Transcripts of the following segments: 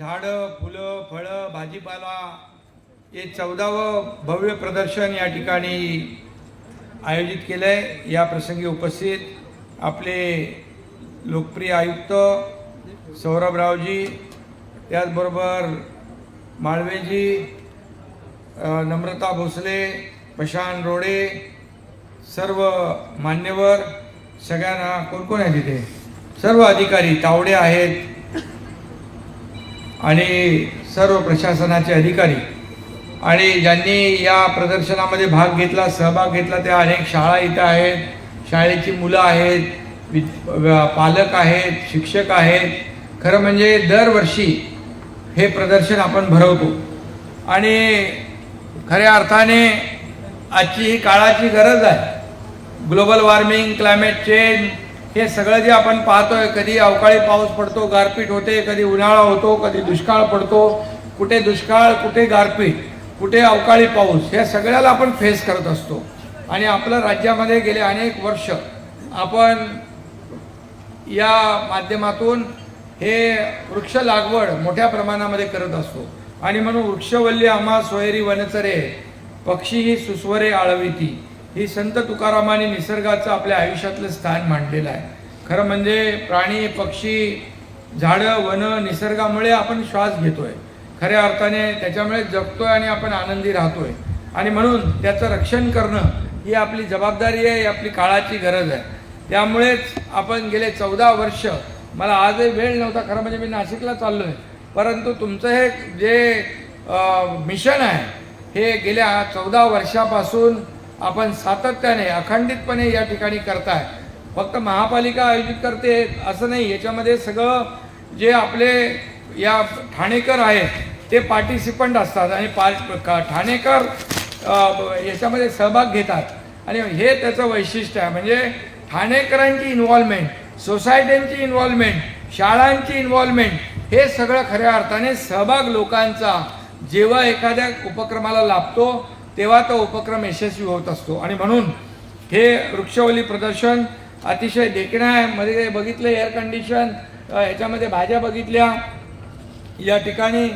झाडं फुलं फळं भाजीपाला हे चौदावं भव्य प्रदर्शन या ठिकाणी आयोजित केलं आहे या प्रसंगी उपस्थित आपले लोकप्रिय आयुक्त सौरभरावजी त्याचबरोबर माळवेजी नम्रता भोसले प्रशांत रोडे सर्व मान्यवर सगळ्यांना कोण कोण आहे तिथे? सर्व अधिकारी तावडे आहेत. आणि सर्व प्रशासनाचे अधिकारी आणि ज्यांनी या प्रदर्शनामध्ये भाग घेतला सहभाग घेतला त्या अनेक शाळा इथं आहेत. शाळेची मुलं आहेत वि पालक आहेत शिक्षक आहेत. खरं म्हणजे दरवर्षी हे प्रदर्शन आपण भरवतो. आणि खऱ्या अर्थाने आजची ही काळाची गरज आहे. ग्लोबल वॉर्मिंग क्लायमेट चेंज हे सगळं जे आपण पाहतोय कधी अवकाळी पाऊस पडतो गारपीट होते कधी उन्हाळा होतो कधी दुष्काळ पडतो कुठे दुष्काळ कुठे गारपीट कुठे अवकाळी पाऊस या सगळ्याला आपण फेस करत असतो. आणि आपलं राज्यामध्ये गेले अनेक वर्ष आपण या माध्यमातून हे वृक्ष लागवड मोठ्या प्रमाणामध्ये करत असतो. आणि म्हणून वृक्षवल्ली आम्हा सोयरी वनचरे पक्षी ही सुस्वरे आळविती. ही संत तुकारामाने निसर्गाचं आपल्या आयुष्यातलं स्थान मांडलेलं आहे. खरं म्हणजे प्राणी पक्षी झाडं वन निसर्गामुळे आपण श्वास घेतोय. खऱ्या अर्थाने त्याच्यामुळे जगतोय आणि आपण आनंदी राहतोय. आणि म्हणून त्याचं रक्षण करणं ही आपली जबाबदारी आहे ही आपली काळाची गरज आहे. त्यामुळेच आपण गेले चौदा वर्ष मला आजही वेळ नव्हता खरं म्हणजे मी नाशिकला चाललो आहे परंतु तुमचं हे जे मिशन आहे हे गेल्या चौदा वर्षापासून आपण सातत्याने अखंडितपणे या ठिकाणी करताय. फक्त महापालिका आयोजित करते असं नाही. याच्यामध्ये सगळं जे आपले या ठाणेकर आहेत ते पार्टिसिपंट असतात आणि पार ठाणेकर याच्यामध्ये सहभाग घेतात. आणि हे त्याचं वैशिष्ट्य आहे. म्हणजे ठाणेकरांची इन्व्हॉल्वमेंट सोसायट्यांची इन्व्हॉल्वमेंट शाळांची इन्व्हॉल्वमेंट हे सगळं खऱ्या अर्थाने सहभाग लोकांचा जेव्हा एखाद्या उपक्रमाला लाभतो तेव्हा तो उपक्रम यशस्वी होत असतो. आणि म्हणून हे वृक्षवली प्रदर्शन अतिशय देखणं आहे मध्ये बघितलं एअर कंडिशन ह्याच्यामध्ये भाज्या बघितल्या. या ठिकाणी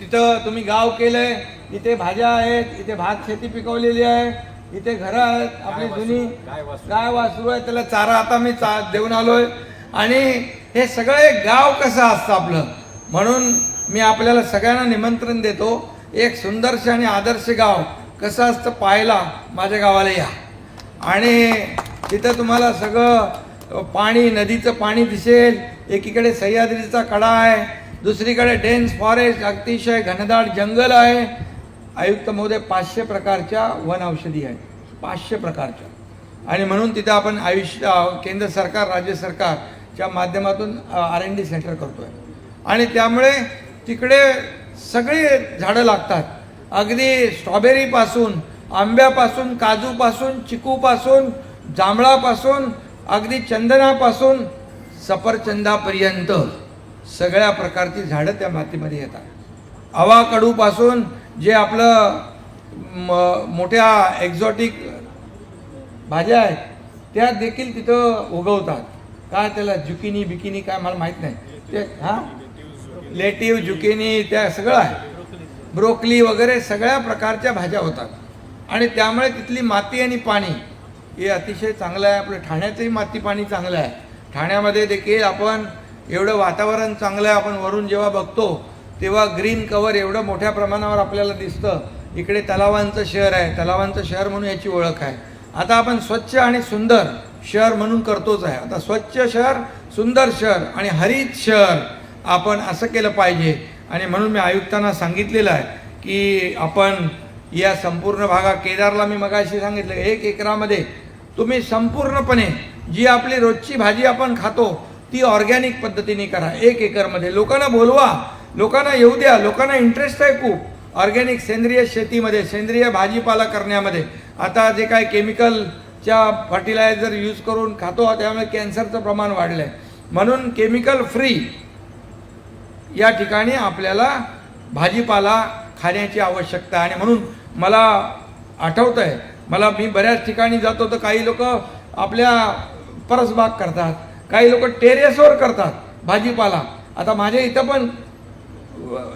तिथं तुम्ही गाव केलंय इथे भाज्या आहेत इथे भात शेती पिकवलेली आहे इथे घरं आहेत आपली जुनी गाय वासरू? आहे त्याला चारा आता मी चा देऊन आलोय. आणि हे सगळे गाव कसं असतं आपलं? म्हणून मी आपल्याला सगळ्यांना निमंत्रण देतो. एक सुंदरसे आणि आदर्श गाव. कसं असतं पाहायला? माझ्या गावाला या. आणि तिथं तुम्हाला सगळं पाणी नदीचं पाणी दिसेल. एकीकडे सह्याद्रीचा कडा आहे. दुसरीकडे डेन्स फॉरेस्ट अतिशय घनदाट जंगल आहे. आयुक्त महोदय पाचशे प्रकारच्या वन औषधी आहेत. पाचशे प्रकारच्या. आणि म्हणून तिथं आपण आयुष्य केंद्र सरकार राज्य सरकारच्या माध्यमातून आर एन डी सेंटर करतो आहे आणि त्यामुळे तिकडे सगळी झाडं लागतात. अगदी स्ट्रॉबेरीपासून आंब्यापासून काजूपासून चिकूपासून जांभळापासून अगदी चंदनापासून सफरचंदापर्यंत सगळ्या प्रकारची झाडं त्या मातीमध्ये येतात. आवाकडूपासून जे आपलं म- मोठ्या एक्झॉटिक भाज्या आहेत त्या देखील तिथं उगवतात. काय त्याला जुकिनी बिकिनी काय मला माहीत नाही. ते हां? लेटिव्ह जुकिनी त्या सगळं आहे. ब्रोकली वगैरे सगळ्या प्रकारच्या भाज्या होतात. आणि त्यामुळे तिथली माती आणि पाणी हे अतिशय चांगलं आहे. आपलं ठाण्याचंही माती पाणी चांगलं आहे. ठाण्यामध्ये देखील आपण एवढं वातावरण चांगलं आहे. आपण वरून जेव्हा बघतो तेव्हा ग्रीन कवर एवढं मोठ्या प्रमाणावर आपल्याला दिसतं. इकडे तलावांचं शहर आहे. तलावांचं शहर म्हणून याची ओळख आहे. आता आपण स्वच्छ आणि सुंदर शहर म्हणून करतोच आहे. आता स्वच्छ शहर सुंदर शहर आणि हरित शहर आपण असं केलं पाहिजे. आणि म्हणून मी आयुक्तांना सांगितलेलं आहे की आपण या संपूर्ण भागात केदारला मी मगाशी सांगितलं एक एकरामध्ये तुम्ही संपूर्णपणे जी आपली रोजची भाजी आपण खातो ती ऑर्गॅनिक पद्धतीने करा. एक एकरमध्ये. लोकांना बोलवा. लोकांना येऊ द्या. लोकांना इंटरेस्ट आहे खूप. ऑर्गॅनिक सेंद्रिय शेतीमध्ये सेंद्रिय भाजीपाला करण्यामध्ये. आता जे काय केमिकलच्या फर्टिलायझर यूज करून खातो त्यामुळे कॅन्सरचं प्रमाण वाढलं आहे म्हणून केमिकल फ्री या ठिकाणी आपल्याला भाजीपाला खाण्याची आवश्यकता आणि म्हणून मला आठवतं आहे मला मी बऱ्याच ठिकाणी जातो तर काही लोक आपल्या परसबाग करतात काही लोक टेरेसवर करतात भाजीपाला. आता माझ्या इथं पण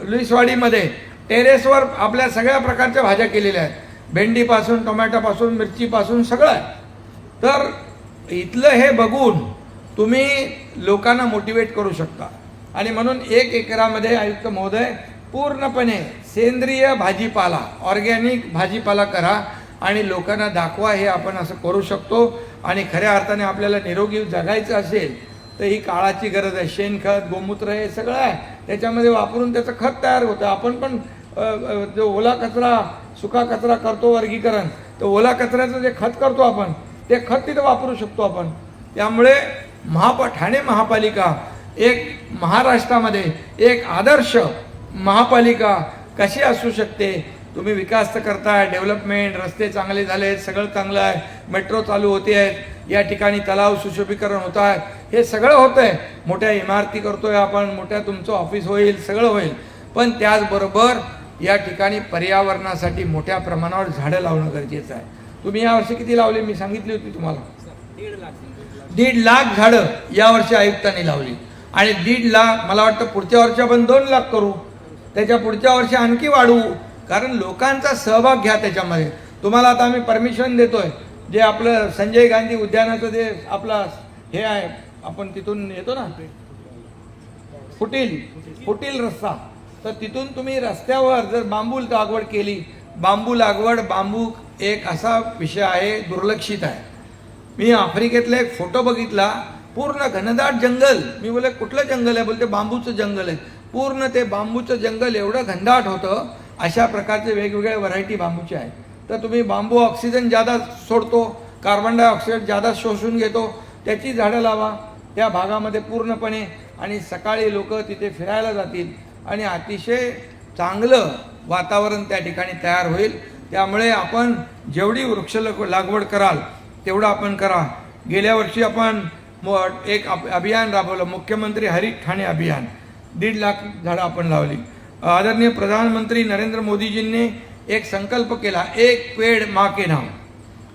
लुईसवाडीमध्ये टेरेसवर आपल्या सगळ्या प्रकारच्या भाज्या केलेल्या आहेत. भेंडीपासून टोमॅटोपासून मिरचीपासून सगळं आहे. तर इथलं हे बघून तुम्ही लोकांना मोटिवेट करू शकता. आणि म्हणून एक एकरामध्ये आयुक्त महोदय पूर्णपणे सेंद्रिय भाजीपाला ऑर्गॅनिक भाजीपाला करा आणि लोकांना दाखवा हे आपण असं करू शकतो. आणि खऱ्या अर्थाने आपल्याला निरोगी जगायचं असेल तर ही काळाची गरज आहे. शेणखत गोमूत्र हे सगळं आहे. त्याच्यामध्ये वापरून त्याचं खत तयार होतं. आपण पण जो ओला कचरा सुका कचरा करतो वर्गीकरण तर ओला कचऱ्याचं जे खत करतो आपण ते खत तिथं वापरू शकतो आपण. त्यामुळे महापा ठाणे महापालिका एक महाराष्ट्रामध्ये एक आदर्श महापालिका कशी असू शकते? तुम्ही विकास तर करताय डेव्हलपमेंट रस्ते चांगले झाले आहेत सगळं चांगलं आहे मेट्रो चालू होते आहेत या ठिकाणी तलाव सुशोभीकरण होत आहेत हे सगळं होतं आहे मोठ्या इमारती करतोय आपण मोठ्या तुमचं ऑफिस होईल सगळं होईल. पण त्याचबरोबर या ठिकाणी पर्यावरणासाठी मोठ्या प्रमाणावर झाडं लावणं गरजेचं आहे. तुम्ही यावर्षी किती लावले? मी सांगितली होती तुम्हाला. दीड लाख. झाडं यावर्षी आयुक्तांनी लावली. आणि दीड लाख मला वाटतं पुढच्या वर्षी आपण दोन लाख करू. त्याच्या पुढच्या वर्षी आणखी वाढवू. कारण लोकांचा सहभाग घ्या त्याच्यामध्ये. तुम्हाला आता आम्ही परमिशन देतोय. जे आपलं संजय गांधी उद्यानाचं जे आपला हे आहे आपण तिथून येतो ना? फुटील फुटील रस्ता. तर तिथून तुम्ही रस्त्यावर जर बांबू लागवड केली बांबू लागवड बांबू एक असा विषय आहे दुर्लक्षित आहे. मी आफ्रिकेतला एक फोटो बघितला. पूर्ण घनदाट जंगल. मी बोले कुठलं जंगल आहे? बोलते बांबूचं जंगल आहे. पूर्ण ते बांबूचं जंगल एवढं घनदाट होतं अशा प्रकारचे वेगवेगळ्या व्हरायटी बांबूचे आहेत तर तुम्ही बांबू ऑक्सिजन जादा सोडतो कार्बन डायऑक्साईड जादा शोषून घेतो त्याची झाडं लावा. त्या भागामध्ये पूर्णपणे आणि सकाळी लोक तिथे फिरायला जातील आणि अतिशय चांगलं वातावरण त्या ठिकाणी तयार होईल. त्यामुळे आपण जेवढी वृक्ष लागवड कराल तेवढं आपण करा. गेल्या वर्षी आपण मो- एक अभ- अभियान राबवलं. मुख्यमंत्री हरित ठाणे अभियान. दीड लाख झाडं आपण लावली. आदरणीय प्रधानमंत्री नरेंद्र मोदीजींनी एक संकल्प केला. एक पेड मा के नाम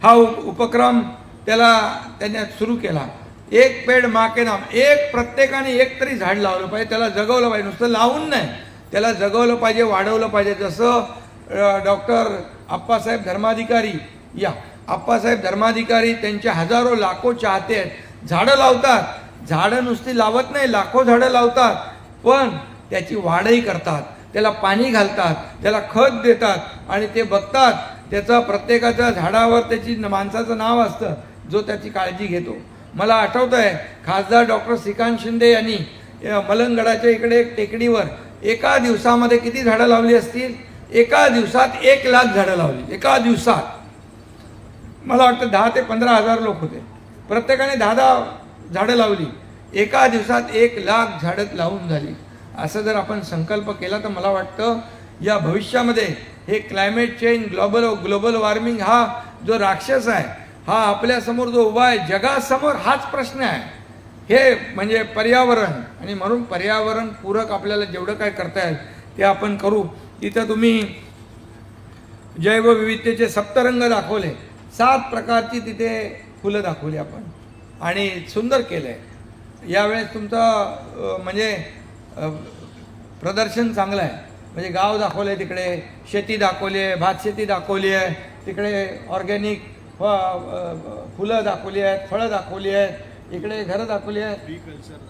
हा उप उपक्रम त्याला त्यांनी सुरू केला. एक पेड मा के नाम एक प्रत्येकाने एक तरी झाड लावलं पाहिजे. त्याला जगवलं पाहिजे. नुसतं लावून नाही. त्याला जगवलं पाहिजे वाढवलं पाहिजे. जसं डॉक्टर आप्पासाहेब धर्माधिकारी या. आप्पासाहेब धर्माधिकारी त्यांचे हजारो लाखो चाहते आहेत. झाडं लावतात. झाडं नुसती लावत नाही लाखो झाडं लावतात. पण त्याची वाढही करतात. त्याला पाणी घालतात त्याला खत देतात आणि ते बघतात. त्याचा प्रत्येकाच्या झाडावर त्याची माणसाचं नाव असतं जो त्याची काळजी घेतो. मला आठवतं आहे खासदार डॉक्टर श्रीकांत शिंदे यांनी मलंगडाच्या इकडे एक टेकडीवर एका दिवसामध्ये किती झाडं लावली असतील? एका दिवसात एक लाख झाडं लावली. एका दिवसात. मला वाटतं दहा ते पंधरा हजार लोक होते. प्रत्येकाने दहा दहा झाडं लावली. एका दिवसात एक लाख झाडं लावून झाली. असं जर आपण संकल्प केला तर मला वाटतं या भविष्यामध्ये हे climate change global global warming हा जो राक्षस आहे हा आपल्यासमोर जो उभा आहे जगासमोर हाच प्रश्न आहे. हे म्हणजे पर्यावरण आणि म्हणून पर्यावरण पूरक आपल्याला जेवढं काय करता येईल ते आपण करू. तिथं तुम्ही जैवविविधतेचे सप्तरंग दाखवले. सात प्रकारची तिथे फुलं दाखवली आपण. आणि सुंदर केलं आहे यावेळेस तुमचं म्हणजे प्रदर्शन चांगलं आहे. म्हणजे गाव दाखवलं आहे तिकडे शेती दाखवली आहे भात शेती दाखवली आहे तिकडे ऑर्गॅनिक फ फुलं दाखवली आहेत फळं दाखवली आहेत इकडे घरं दाखवली आहेत बी कल्चर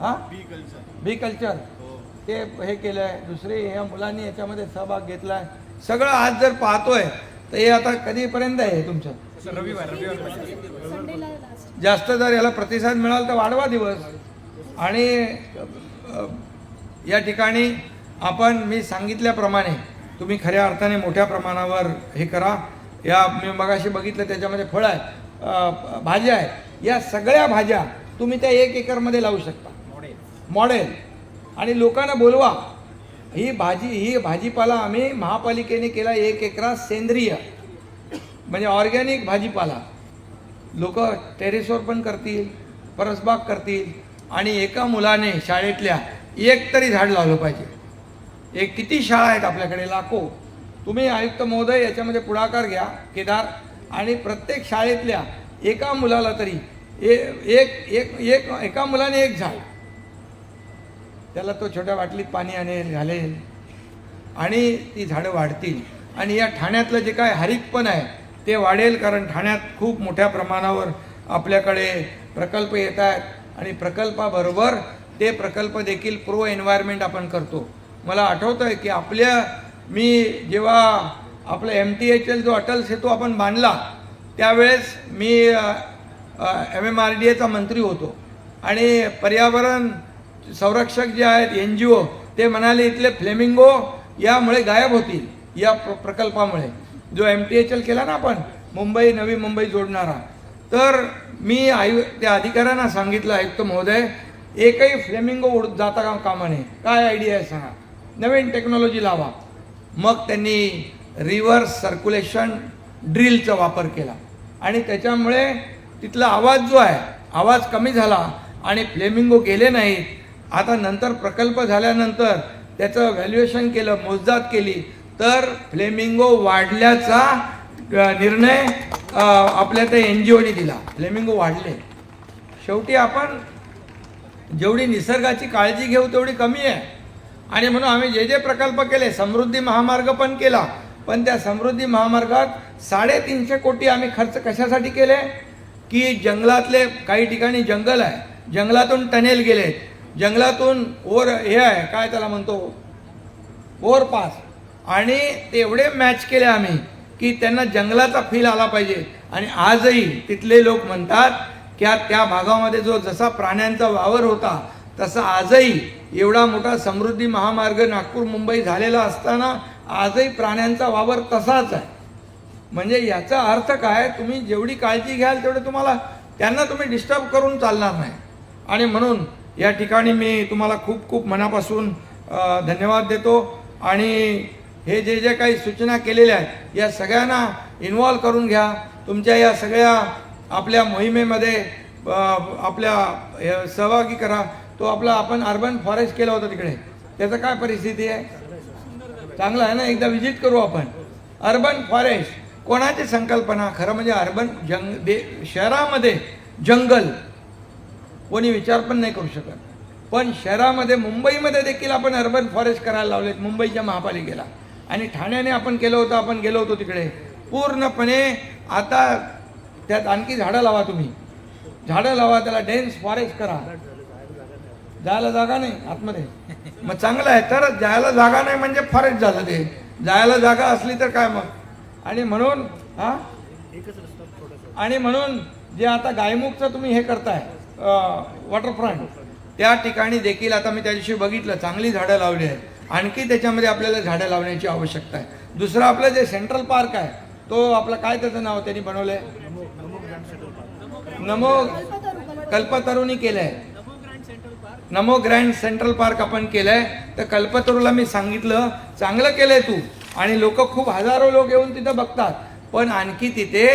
हां? B culture. B culture. हो. ते हे केलं आहे दुसरे ह्या मुलांनी याच्यामध्ये सहभाग घेतला आहे सगळं आज जर पाहतोय तर हे आता कधीपर्यंत आहे हे तुमचं? रविवार रविवार संडेला लास्ट जास्त जर याला प्रतिसाद मिळाला तर वाढवा दिवस. आणि या ठिकाणी आपण मी सांगितल्याप्रमाणे तुम्ही खऱ्या अर्थाने मोठ्या प्रमाणावर हे करा. या मी मगाशी बघितलं त्याच्यामध्ये फळं आहे भाज्या आहेत. या सगळ्या भाज्या तुम्ही त्या एक एकरमध्ये लावू शकता. मॉडेल. आणि लोकांना बोलवा ही भाजी ही भाजीपाला आम्ही महापालिकेने केला एक एकरात सेंद्रिय. म्हणजे ऑर्गॅनिक भाजीपाला. लोक टेरेसवर पण करतील परसबाग करतील आणि एका मुलाने शाळेतल्या एक तरी झाड लावलं पाहिजे. एक किती शाळा आहेत आपल्याकडे? लाखो. तुम्ही आयुक्त महोदय याच्यामध्ये पुढाकार घ्या केदार आणि प्रत्येक शाळेतल्या एका मुलाला तरी ए- एक एक एक एका मुलाने एक झाड. त्याला तो छोट्या बाटलीत पाणी आणेल घालेल आणि ती झाडं वाढतील. आणि या ठाण्यातलं जे काय हरितपण आहे ते वाढेल कारण ठाण्यात खूप मोठ्या प्रमाणावर आपल्याकडे प्रकल्प येत आहेत आणि प्रकल्पाबरोबर ते प्रकल्प देखील प्रो एन्व्हायरमेंट आपण करतो. मला आठवतं आहे की आपल्या मी जेव्हा आपलं एम टी एच एल जो अटल सेतू आपण बांधला त्यावेळेस मी एम एम आर डी एचा मंत्री होतो. आणि पर्यावरण संरक्षक जे आहेत एन जी ओ ते म्हणाले इथले फ्लेमिंगो यामुळे गायब होतील या प्र प्रकल्पामुळे. जो एम टी एच एल केला ना आपण मुंबई नवी मुंबई जोडणारा. तर मी आयु त्या अधिकाऱ्यांना सांगितलं आयुक्त महोदय एकही फ्लेमिंगो उड जाता का कामा नये? काय आयडिया आहे सांगा. नवीन टेक्नॉलॉजी लावा. मग त्यांनी रिव्हर्स सर्क्युलेशन ड्रिलचा वापर केला. आणि त्याच्यामुळे तिथला आवाज जो आहे आवाज कमी झाला आणि फ्लेमिंगो गेले नाहीत. आता नंतर प्रकल्प झाल्यानंतर त्याचं व्हॅल्युएशन केलं मोजदात केली. तर फ्लेमिंगो वाढल्याचा निर्णय आपल्या त्या एन जी ओने दिला. फ्लेमिंगो वाढले. शेवटी आपण जेवढी निसर्गाची काळजी घेऊ तेवढी कमी आहे. आणि म्हणून आम्ही जे जे प्रकल्प केले समृद्धी महामार्ग पण केला पण त्या समृद्धी महामार्गात साडेतीनशे कोटी आम्ही खर्च कशासाठी केले? की जंगलातले काही ठिकाणी जंगल आहे. जंगलातून टनेल गेलेत. जंगलातून ओर हे आहे काय त्याला म्हणतो? ओव्हरपास आणि एवढे मॅच केले आम्ही की त्यांना जंगलाचा फील आला पाहिजे. आणि आजही तिथले लोक म्हणतात की त्या भागामध्ये जो जसा प्राण्यांचा वावर होता तसा आजही एवढा मोठा समृद्धी महामार्ग नागपूर मुंबई झालेला असताना आजही प्राण्यांचा वावर तसाच आहे. म्हणजे याचा अर्थ काय? तुम्ही जेवढी काळजी घ्याल तेवढं तुम्हाला त्यांना तुम्ही डिस्टर्ब करून चालणार नाही. आणि म्हणून या ठिकाणी मी तुम्हाला खूप खूप मनापासून धन्यवाद देतो. आणि हे जे जे काही सूचना केलेल्या आहेत या सगळ्यांना इन्वॉल्व करून घ्या. तुमच्या या सगळ्या आपल्या मोहिमेमध्ये आपल्या सहभागी करा. तो आपला आपण अर्बन फॉरेस्ट केला होता तिकडे. त्याचं काय परिस्थिती आहे? चांगलं आहे ना? एकदा व्हिजिट करू आपण. अर्बन फॉरेस्ट कोणाची संकल्पना? खरं म्हणजे अर्बन जंग दे शहरामध्ये जंगल. कोणी विचार पण नाही करू शकत. पण शहरामध्ये मुंबईमध्ये देखील आपण अर्बन फॉरेस्ट करायला लावलेत मुंबईच्या महापालिकेला. आणि ठाण्याने आपण केलं होतं आपण गेलो होतो तिकडे. पूर्णपणे आता त्यात आणखी झाडं लावा तुम्ही. झाडं लावा त्याला डेन्स फॉरेस्ट करा. जायला जागा नाही आतमध्ये. मग चांगलं आहे तर जायला जागा नाही म्हणजे फॉरेस्ट झालं ते. जायला जागा असली तर काय मग? आणि म्हणून हा? आणि म्हणून जे आता गायमुखचं तुम्ही हे करताय वॉटरफ्रंट त्या ठिकाणी देखील आता मी त्या दिवशी बघितलं चांगली झाडं लावली आहेत. आणखी त्याच्यामध्ये आपल्याला झाडं लावण्याची आवश्यकता आहे. दुसरं आपलं जे सेंट्रल पार्क आहे तो आपलं काय त्याचं नाव त्यांनी बनवलंय? नमो कल्पतरुनी केलंय. नमो ग्रँड सेंट्रल पार्क आपण केलंय. तर कल्पतरूला मी सांगितलं चांगलं केलंय तू. आणि लोक खूप हजारो लोक येऊन तिथं बघतात. पण आणखी तिथे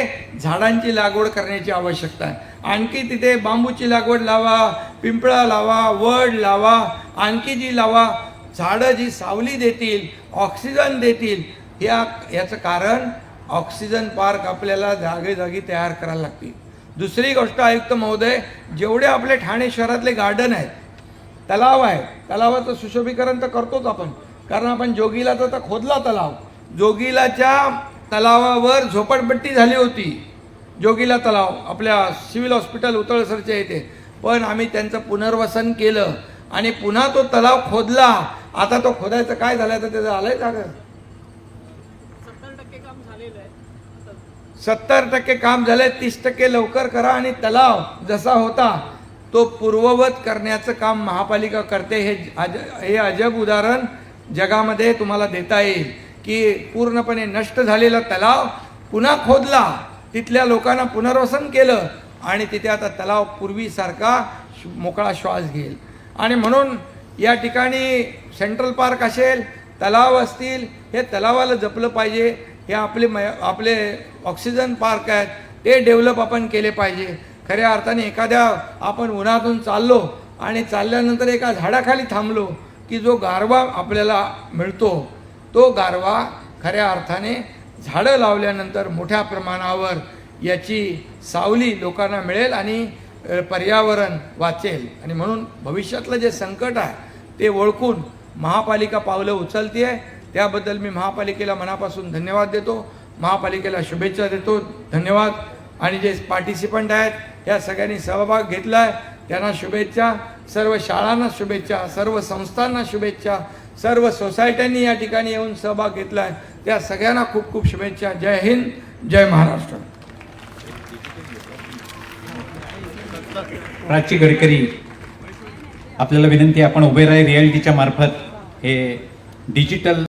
झाडांची लागवड करण्याची आवश्यकता आहे. आणखी तिथे बांबूची लागवड लावा पिंपळा लावा वड लावा आणखी जी लावा झाडं जी सावली देतील ऑक्सिजन देतील या याचं कारण ऑक्सिजन पार्क आपल्याला जागेजागी तयार करायला लागतील. दुसरी गोष्ट आयुक्त महोदय जेवढे आपले ठाणे शहरातले गार्डन आहेत तलाव आहे तलावाचं सुशोभीकरण तर करतोच आपण. कारण आपण जोगीला तर खोदला तलाव. जोगीलाच्या तलावावर झोपडपट्टी झाली होती. जोगीला तलाव आपल्या सिव्हिल हॉस्पिटल उतळसरच्या येते पण आम्ही त्यांचं पुनर्वसन केलं. आणि पुन्हा तो तलाव खोदला. आता तो खोदायचं काय झालं तर त्याचं आलंय झालं सत्तर टक्के काम झालेलं आहे सत्तर टक्के काम झालंय तीस टक्के लवकर करा आणि तलाव जसा होता तो पूर्ववत करण्याचं काम महापालिका करते. हे अज हे अजब उदाहरण जगामध्ये तुम्हाला देता येईल की पूर्णपणे नष्ट झालेला तलाव पुन्हा खोदला. तिथल्या लोकांना पुनर्वसन केलं आणि तिथे आता तलाव पूर्वीसारखा मोकळा श्वास घेईल. आणि म्हणून या ठिकाणी सेंट्रल पार्क असेल तलाव असतील हे तलावाला जपलं पाहिजे. हे आपले मय आपले ऑक्सिजन पार्क आहेत ते डेव्हलप आपण केले पाहिजे. खऱ्या अर्थाने एखाद्या आपण उन्हातून चाललो आणि चालल्यानंतर एका झाडाखाली थांबलो की जो गारवा आपल्याला मिळतो तो गारवा खऱ्या अर्थाने झाडं लावल्यानंतर मोठ्या प्रमाणावर याची सावली लोकांना मिळेल आणि पर्यावरण वाचेल. आणि म्हणून भविष्यातलं जे संकट आहे ते ओळखून महापालिका पावलं उचलते आहे त्याबद्दल मी महापालिकेला मनापासून धन्यवाद देतो. महापालिकेला शुभेच्छा देतो. धन्यवाद. आणि जे पार्टिसिपंट आहेत या सगळ्यांनी सहभाग घेतला आहे त्यांना शुभेच्छा. सर्व शाळांना शुभेच्छा. सर्व संस्थांना शुभेच्छा. सर्व सोसायट्यांनी या ठिकाणी येऊन सहभाग घेतला आहे त्या सगळ्यांना खूप खूप शुभेच्छा. जय हिंद. जय महाराष्ट्र. प्राची गडकरी आपल्याला विनंती आपण उभे राय रियालिटीच्या मार्फत. हे डिजिटल